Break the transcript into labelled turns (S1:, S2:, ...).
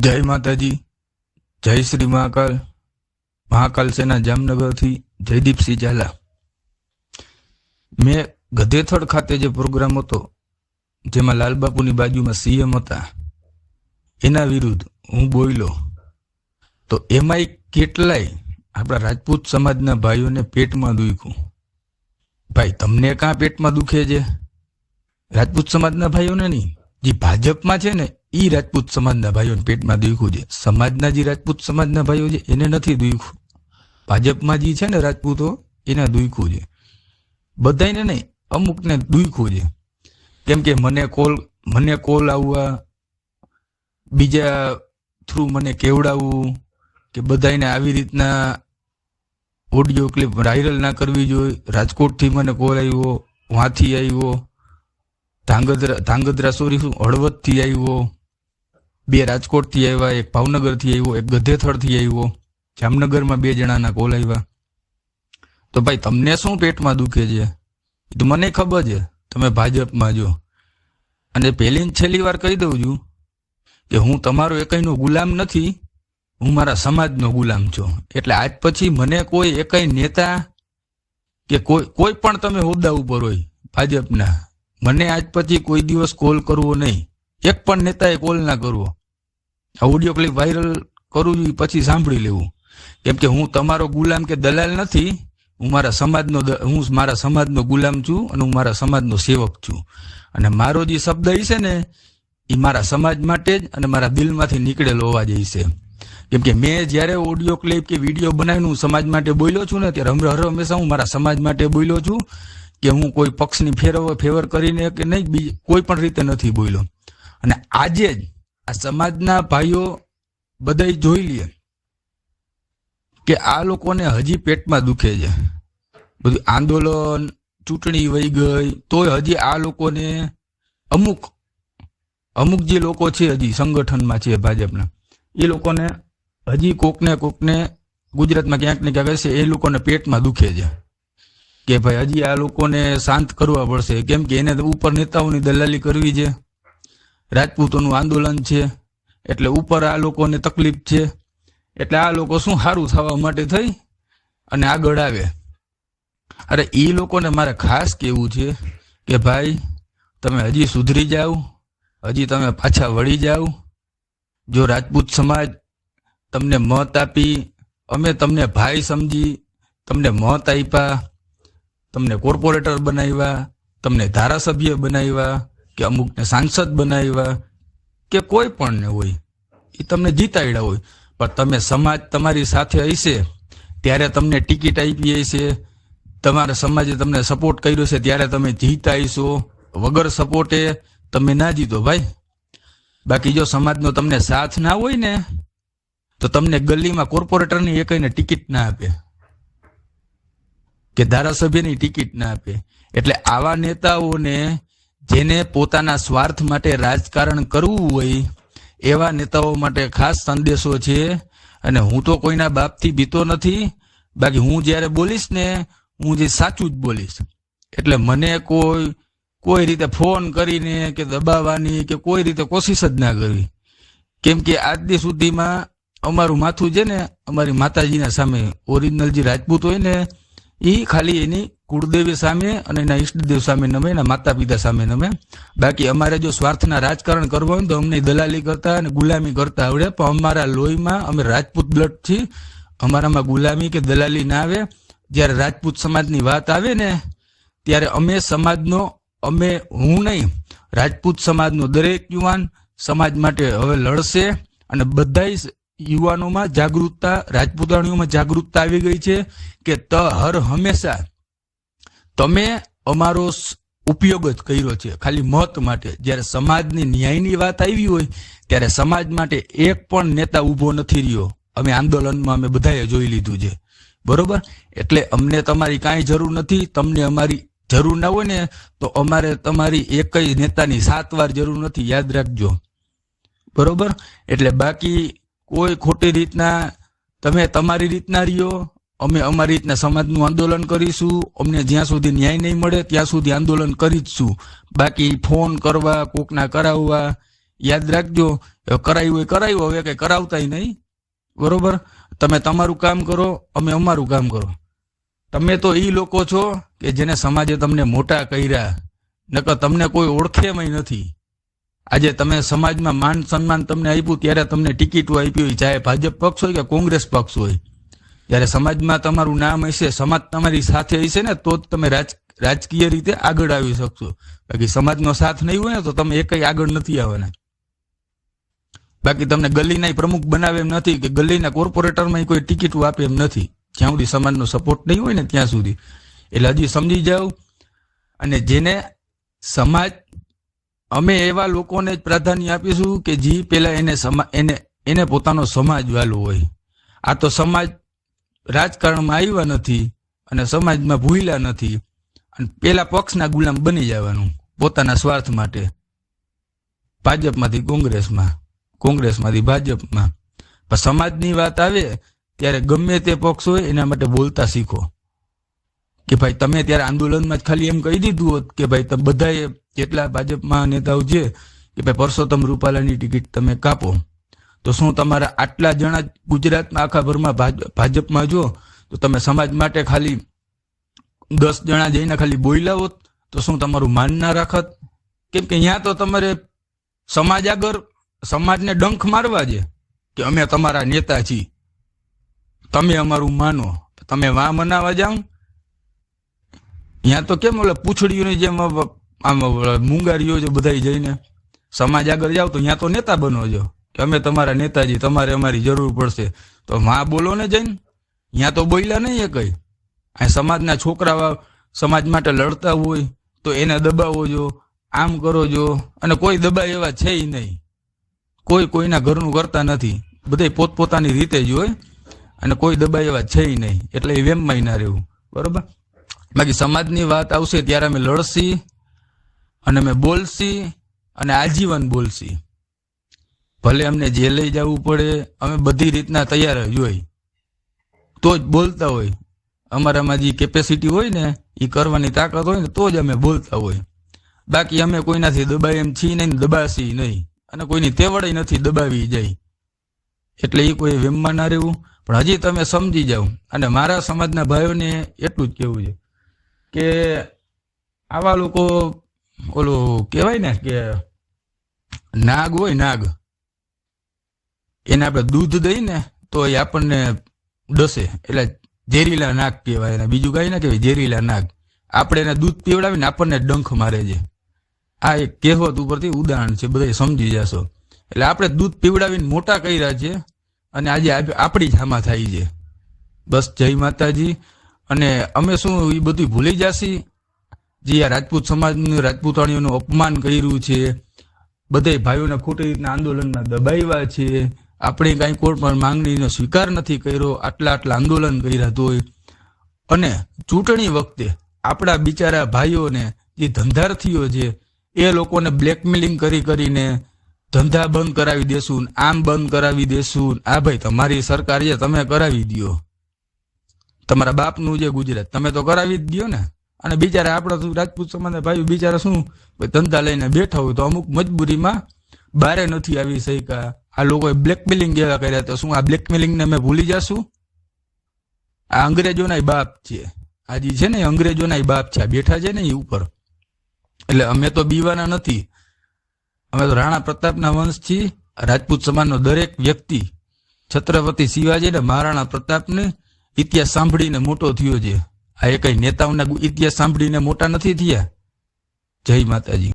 S1: જય માતાજી, જય શ્રી મહાકાલ. મહાકાલ સેના જામનગરથી જયદીપસિંહ ઝાલા. મેં ગધેથડ ખાતે જે પ્રોગ્રામ હતો, જેમાં લાલબાપુની બાજુમાં સીએમ હતા, એના વિરુદ્ધ હું બોયલો તો એમાંય કેટલાય આપણા રાજપૂત સમાજના ભાઈઓને પેટમાં દુખ્યું. ભાઈ, તમને કાં પેટમાં દુખે છે? રાજપૂત સમાજના ભાઈઓને નહીં, જે ભાજપમાં છે ને ઈ રાજપૂત સમાજના ભાઈઓને પેટમાં દુખ્યું છે. સમાજના જે રાજપૂત સમાજના ભાઈઓ છે, એને નથી દુખ્યું. ભાજપમાં જે છે ને રાજપૂતો, એને દુખ્યું છે. બધાને નહીં, અમુકને દુખ્યું છે. કેમ કે મને કોલ મને કોલ આવવા, બીજા થ્રુ મને કેવડાવવું, કે બધાને આવી રીતના ઓડિયો ક્લિપ વાયરલ ના કરવી જોઈએ. રાજકોટથી મને કોલ આવ્યો, વાથી આવ્યો, ધાંગધ્રા ધાંગધ્રા સોરી શું, હળવદથી આવ્યો. બે રાજકોટથી આવ્યા, એક ભાવનગરથી આવ્યો, એક ગધેથળથી આવ્યો, જામનગરમાં બે જણાના કોલ આવ્યા. તો ભાઈ, તમને શું પેટમાં દુખે છે? એ તો મને ખબર છે, તમે ભાજપમાં જો અને પહેલી છેલ્લી વાર કહી દઉં છું કે હું તમારો એકઈનો ગુલામ નથી, હું મારા સમાજનો ગુલામ છું. એટલે આજ પછી મને કોઈ એકઈ નેતા કે કોઈ કોઈ પણ તમે હોદ્દા ઉપર હોય, ભાજપના, મને આજ પછી કોઈ દિવસ કોલ કરવો નહીં. એક પણ નેતાએ કોલ ના કરવો. ઓડિયો ક્લિપ વાયરલ કરું છું પછી સાંભળી લેવું. કેમ કે હું તમારો ગુલામ કે દલાલ નથી, હું મારા સમાજનો હું મારા સમાજનો ગુલામ છું અને હું મારા સમાજનો સેવક છું. અને મારો જે શબ્દ હશે ને એ મારા સમાજ માટે જ અને મારા દિલમાંથી નીકળેલો અવાજ છે. કેમ કે મેં જ્યારે ઓડિયો ક્લિપ કે વીડિયો બનાવીને હું સમાજ માટે બોલ્યો છું ને, ત્યારે હમ- હંમેશા હું મારા સમાજ માટે બોલ્યો છું કે હું કોઈ પક્ષની ફેરવ, ફેવર કરીને કે નહીં, બીજી, કોઈ પણ રીતે નથી બોલ્યો. અને આજે જ આ સમાજના ભાઈઓ બધાય જોઈ લે કે આ લોકોને હજી પેટમાં દુખે છે. બધું આંદોલન, ચૂંટણી વહી ગઈ, તોય હજી આ લોકોને અમુક અમુક જે લોકો છે હજી સંગઠનમાં છે ભાજપના, એ લોકોને હજી કોકને કોકને ગુજરાતમાં ક્યાંક ને ક્યાંક હશે, એ લોકોને પેટમાં દુખે છે. કે ભાઈ હજી આ લોકોને શાંત કરવા પડશે. કેમ કે એને ઉપર નેતાઓની દલાલી કરવી છે. રાજપૂતોનું આંદોલન છે, એટલે ઉપર આ લોકોને તકલીફ છે, એટલે આ લોકો શું સારું થવા માટે થઈ અને આગળ આવે. અરે એ લોકોને મારે ખાસ કેવું છે કે ભાઈ, તમે હજી સુધરી જાઓ, હજી તમે પાછા વળી જાઓ. જો રાજપૂત સમાજ તમને મત આપી, અમે તમને ભાઈ સમજી, તમને મત આપ્યા, તમને કોર્પોરેટર બનાવ્યા, તમને ધારાસભ્ય બનાવ્યા કે અમુકને સાંસદ બનાવ્યા કે કોઈ પણને હોય એ તમને જીતાડ્યા હોય. પણ તમે સમાજ તમારી સાથે હશે, ત્યારે તમને ટિકિટ આપી હશે, તમારા સમાજે તમને સપોર્ટ કર્યો છે, ત્યારે તમે જીતા હશો વગર સપોર્ટે તમે ના જીતો ભાઈ. બાકી જો સમાજનો તમને સાથ ના હોય ને, તો તમને ગલીમાં કોર્પોરેટરની એકઈને ટિકિટ ના આપે. કે ધારાસભ્યની ટિકિટ ના આપે. એટલે આવા નેતાઓને જેને પોતાના સ્વાર્થ માટે રાજકારણ કરવું હોય, એવા નેતાઓ માટે ખાસ સંદેશો છે. અને હું તો કોઈના બાપથી બીતો નથી. બાકી હું જ્યારે બોલીશ ને, હું જે સાચું જ બોલીશ. એટલે મને કોઈ કોઈ રીતે ફોન કરીને કે દબાવવાની કે કોઈ રીતે કોશિશ જ ના કરવી. કેમ કે આજની સુધીમાં અમારું માથું છે ને, અમારી માતાજીના સામે ઓરિજિનલ જે રાજપૂત હોય ને એ ખાલી એની કુળદેવી સામે અને એના ઈષ્ટદેવ સામે નમે, એના માતા પિતા સામે નમે. બાકી અમારે જો સ્વાર્થના રાજકારણ કરવું હોય તો અમને દલાલી કરતા અને ગુલામી કરતા આવડે. પણ અમારા લોહીમાં અમે રાજપૂત બ્લડ છીએ અમારામાં ગુલામી કે દલાલી ના આવે. જ્યારે રાજપૂત સમાજની વાત આવે ને, ત્યારે અમે સમાજનો, અમે હું નહીં, રાજપૂત સમાજનો દરેક યુવાન સમાજ માટે હવે લડશે અને બધા યુવાનોમાં જાગૃતતા, રાજપૂતાણીઓમાં જાગૃતતા આવી ગઈ છે કે ત હર હંમેશા તમે અમારો ઉપયોગ જ કર્યો છે. ખાલી મત માટે. જ્યારે સમાજની ન્યાયની વાત આવી હોય, ત્યારે સમાજ માટે એક પણ નેતા ઊભો નથી રહ્યો. અમે આંદોલનમાં અમે બધાએ જોઈ લીધું છે. બરોબર? એટલે અમને તમારી કાંઈ જરૂર નથી. તમને અમારી જરૂર ના હોય ને, તો અમારે તમારી એકય નેતાની સાત વાર જરૂર નથી. યાદ રાખજો. બરોબર? એટલે બાકી કોઈ ખોટી રીતના તમે તમારી રીતના રહ્યો. અમે અમારી રીતના સમાજનું આંદોલન કરીશું. અમને જ્યાં સુધી ન્યાય નહીં મળે, ત્યાં સુધી આંદોલન કરી જ છું. બાકી ફોન કરવા, કોકના કરાવવા, યાદ રાખજો. કરાયું હોય કરાયું, હવે કંઈ કરાવતાય નહીં. બરોબર? તમે તમારું કામ કરો, અમે અમારું કામ કરો. તમે તો એ લોકો છો કે જેને સમાજે તમને મોટા કર્યા. નકર તમને કોઈ ઓળખેમય નથી. આજે તમે સમાજમાં માન સન્માન તમને આપ્યું, ત્યારે તમને ટિકિટો આપી હોય, ચાહે ભાજપ પક્ષ હોય કે કોંગ્રેસ પક્ષ હોય. જ્યારે સમાજમાં તમારું નામ હશે, સમાજ તમારી સાથે હશે ને, તો જ તમે રાજ, રાજકીય રીતે આગળ આવી શકશો. બાકી સમાજનો સાથ નહીં હોય ને, તો તમે એકય આગળ નથી આવવાના. બાકી તમને ગલીના પ્રમુખ બનાવે એમ નથી કે ગલીના કોર્પોરેટરમાં કોઈ ટિકિટો આપે એમ નથી. જ્યાં સુધી સમાજનો સપોર્ટ નહીં હોય ને, ત્યાં સુધી. એટલે હજી સમજી જાઓ. અને જેને સમાજ, અમે એવા લોકોને જ પ્રાધાન્ય આપીશું કે જે પેલા એને સમા, એને એને પોતાનો સમાજ વાલો હોય. આ તો સમાજ રાજકારણમાં આવ્યા નથી અને સમાજમાં ભૂલ્યા નથી અને પેલા પક્ષના ગુલામ બની જવાનું પોતાના સ્વાર્થ માટે. ભાજપમાંથી કોંગ્રેસમાં, કોંગ્રેસમાંથી ભાજપમાં. પણ સમાજની વાત આવે ત્યારે ગમે તે પક્ષ હોય એના માટે બોલતા શીખો. કે ભાઈ તમે ત્યારે આંદોલનમાં જ ખાલી એમ કહી દીધું હોત કે ભાઈ તમે બધાએ જેટલા ભાજપમાં નેતાઓ છે કે ભાઈ પરસોત્તમ રૂપાલાની ટિકિટ તમે કાપો. તો શું તમારા આટલા જણા ગુજરાતમાં આખા ભરમાં ભાજપમાં જો તો તમે સમાજ માટે ખાલી દસ જણા જઈને ખાલી હોત તો શું તમારું માન ના રાખત? કેમ કે અહીંયા તો તમારે સમાજ આગળ, સમાજને ડંખ મારવા છે કે અમે તમારા નેતા છીએ. તમે અમારું માનો, તમે વા મનાવા જાઓ. અહીંયા તો કેમ ઓલા પૂછડીઓની જેમ આમ મુંગારીઓ છે બધા જઈને. સમાજ આગળ જાવ તો અહીંયા તો નેતા બનો છો. અમે તમારા નેતાજી, તમારે અમારી જરૂર પડશે. તો માં બોલો ને જઈને. અહીંયા તો બોલ્યા નહીં એ કઈ. આ સમાજના છોકરા સમાજ માટે લડતા હોય, તો એને દબાવો જો, આમ કરો જો, અને કોઈ દબાય એવા છે નહીં. કોઈ કોઈના ઘરનું કરતા નથી. બધે પોતપોતાની રીતે જ હોય, અને કોઈ દબાય એવા છે નહીં. એટલે એ વેમમાં ના રહેવું. બરોબર? બાકી સમાજની વાત આવશે ત્યારે અમે લડશી, અને અમે બોલશી, અને આજીવન બોલશી. ભલે અમને જે લઈ જવું પડે, અમે બધી રીતના તૈયાર જ હોય. તો જ બોલતા હોય. અમારામાં જે કેપેસિટી હોય ને, એ કરવાની તાકાત હોય ને, તો જ અમે બોલતા હોય. બાકી અમે કોઈનાથી દબાઈ એમ છીએ નહીં દબાશી નહીં. અને કોઈની તેવડે નથી દબાવી જાય. એટલે એ કોઈ વેમમાં ના રહેવું. પણ હજી તમે સમજી જાઓ. અને મારા સમાજના ભાઈઓને એટલું જ કહેવું છે કે આવા લોકો ઓલું કહેવાય ને કે નાગ હોય નાગ. એને આપણે દૂધ દઈ ને તો એ આપણને ડસે. એટલે ઝેરીલા નાગ કહેવાય એને બીજું કઈ ના કહેવાય, ઝેરીલા નાગ. આપણે એને દૂધ પીવડાવીને આપણને ડંખ મારે છે. આ એક કહેવત ઉપરથી ઉદાહરણ છે બધા સમજી જશો. એટલે આપણે દૂધ પીવડાવીને મોટા કર્યા છે અને આજે આપણી જ હામાં થાય છે. બસ જય માતાજી. અને અમે શું એ બધું ભૂલી જાશી? જે આ રાજપૂત સમાજનું, રાજપૂતાણીઓનું અપમાન કર્યું છે. બધે ભાઈઓને ખોટી રીતના આંદોલનમાં દબાવ્યા છે. આપણે કાંઈ કોઈ પણ માંગણીનો સ્વીકાર નથી કર્યો, આટલા આટલા આંદોલન કર્યા તોય. અને ચૂંટણી વખતે આપણા બિચારા ભાઈઓને જે ધંધાર્થીઓ છે, એ લોકોને બ્લેકમેલિંગ કરી કરીને ધંધા બંધ કરાવી દેશું, આમ બંધ કરાવી દેશું. આ ભાઈ, તમારી સરકાર છે, તમે કરાવી દ્યો. તમારા બાપનું જે ગુજરાત, તમે તો કરાવી જ દ્યો ને. અને બિચારા આપણા રાજપૂત સમાજના ભાઈ બિચારા શું ધંધા લઈને બેઠા હોય તો અમુક મજબૂરીમાં બારે નથી આવી શક્યા. આ લોકોએ બ્લેકમેલિંગ જેવા કર્યા તો શું આ બ્લેકમેલિંગને અમે ભૂલી જશું? આ અંગ્રેજોના બાપ છે. આ છે ને અંગ્રેજોના બાપ છે. બેઠા છે ને એ ઉપર. એટલે અમે તો બીવાના નથી. અમે તો રાણા પ્રતાપના વંશ છીએ. રાજપૂત સમાજનો દરેક વ્યક્તિ છત્રપતિ શિવાજી ને મહારાણા પ્રતાપને ઇતિહાસ સાંભળીને મોટો થયો છે. આ એ કઈ નેતાઓના ઇતિહાસ સાંભળીને મોટા નથી થયા. જય માતાજી.